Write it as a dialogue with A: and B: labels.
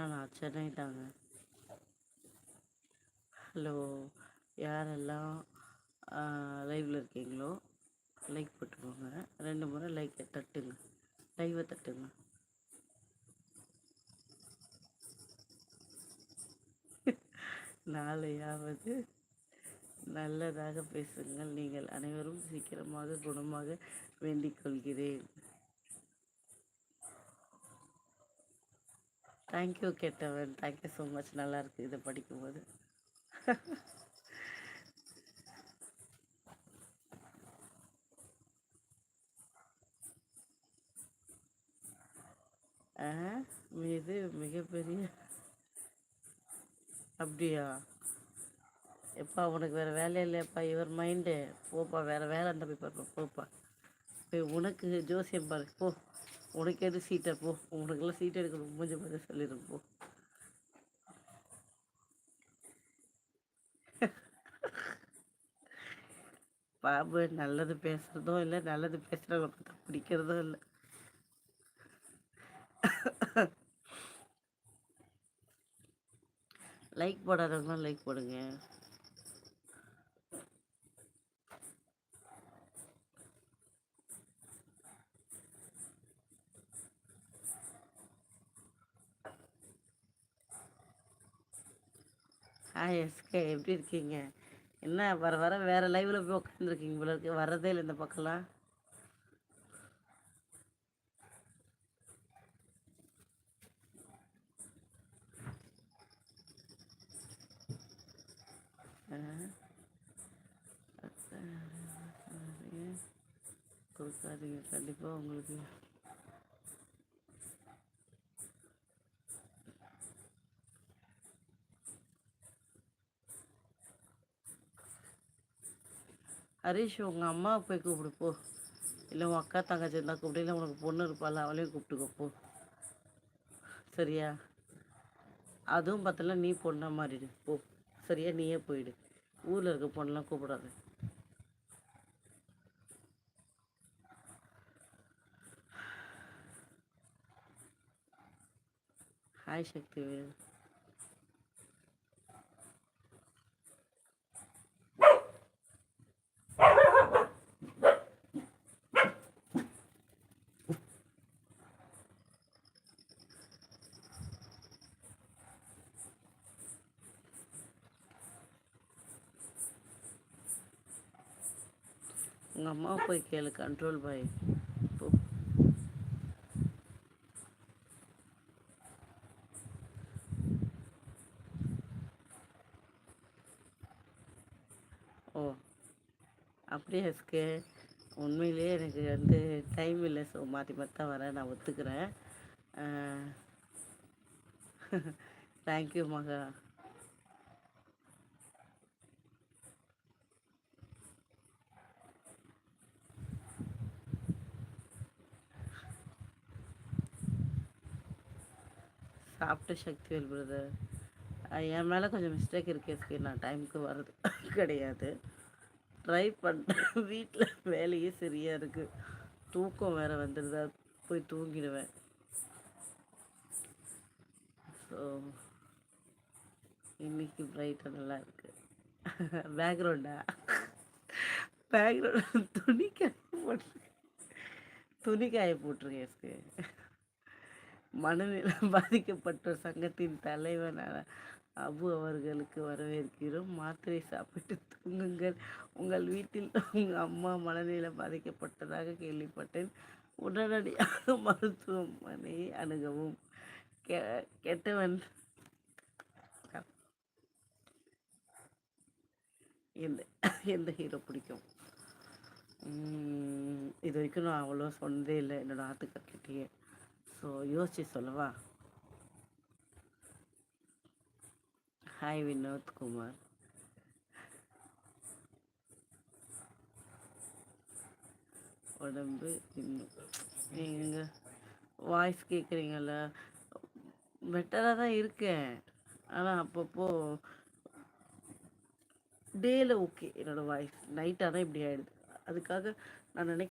A: நான் சென்னை தாங்க ஹலோ யாரெல்லாம் லைவில் இருக்கீங்களோ லைக் போட்டுக்கோங்க. ரெண்டு முறை லைக்கை தட்டுங்க. லைவை தட்டுங்க. நாளையாவது நல்லதாக பேசுங்கள். நீங்கள் அனைவரும் சீக்கிரமாக குணமாக வேண்டிக் கொள்கிறேன். தேங்க்யூ கேட்டவன். தேங்க்யூ ஸோ மச் நல்லா இருக்கு இதை படிக்கும்போது. இது மிகப்பெரிய அப்படியா? எப்பா உனக்கு வேறு வேலை இல்லையாப்பா. இவர் மைண்டு போப்பா வேறு வேலை இருந்தால் போய் பாருப்பா போப்பா. போய் உனக்கு ஜோசியம் பாரு. போ. உனக்கு எது சீட்டை போ உனக்கெல்லாம் சீட் எடுக்கணும். கொஞ்சம் கொஞ்சம் சொல்லிடும் போ. பாபு நல்லது பேசுகிறதும் இல்லை. நல்லது பேசுகிறவங்க பிடிக்கிறதும் இல்லை. லைக் போடாதவங்களும் லைக் போடுங்க. ஹாய் எஸ்கே எப்படி இருக்கீங்க? என்ன வர வர வேறு லைவில் போய் உட்காந்துருக்கீங்க இவ்வளோ இருக்கு. வர்றதே இல்லை இந்த பக்கம்லாம். கொடுக்காதீங்க. கண்டிப்பாக உங்களுக்கு ஹரிஷ் உங்கள் அம்மா போய் கூப்பிடு போ. இல்லை உன் அக்கா தங்கச்சி இருந்தால் கூப்பிடு. இல்லை உனக்கு பொண்ணு இருப்பாள் அவளையும் கூப்பிட்டுக்கோ போ. சரியா? அதுவும் பார்த்தல நீ பொண்ணாக மாறிடு போ. சரியா? நீயே போயிடு. ஊரில் இருக்க பொண்ணெலாம் கூப்பிடாது. ஹாய் சக்தி. உங்கள் அம்மாவை போய் கேளு கண்ட்ரோல் பாய் ஓ அப்படியே எஸ்கே உண்மையிலேயே எனக்கு வந்து டைம் இல்லை ஸோ மாற்றி மாற்றி தான் வரேன் நான் ஒத்துக்கிறேன். தேங்க்யூ மகா. சாப்பிட்ட சக்திவேல் பிரதர் என் மேலே கொஞ்சம் மிஸ்டேக் இருக்கு எஸ்கே நான் டைமுக்கு வர்றது கிடையாது. ட்ரை பண்ணுறேன் வீட்டில் வேலையே சரியாக இருக்குது தூக்கம் வேறு வந்துடுதா போய் தூங்கிடுவேன். ஸோ இன்னைக்கு பிரைட்டாக நல்லா இருக்குது பேக்ரவுண்டா பேக்ரவுண்ட் துணி காய போட்டிருக்கேன் துணி காய போட்டிருக்கேன் எஸ்கே மனநிலம் பாதிக்கப்பட்ட சங்கத்தின் தலைவனான அபு அவர்களுக்கு வரவேற்கிறோம். மாத்திரை சாப்பிட்டு தூங்குங்கள். உங்கள் வீட்டில் உங்கள் அம்மா மனநிலை பாதிக்கப்பட்டதாக கேள்விப்பட்டேன். உடனடியாக மருத்துவமனையை அணுகவும். கெ கெட்டவன். எந்த எந்த ஹீரோ பிடிக்கும்? இது வரைக்கும் நான் அவ்வளோ சொன்னதே இல்லை. என்னோடய ஆத்துக்கட்டியே ஸோ யோசிச்சு சொல்லவா ஹாய் வினோத் குமார் உடம்பு இன்னும் நீங்கள் வாய்ஸ் கேட்குறீங்கள பெட்டராக தான் இருக்கேன். ஆனால் அப்பப்போ டேயில் ஓகே என்னோடய வாய்ஸ் நைட்டாக தான் இப்படி ஆகிடுது அதுக்காக நான் நினைக்க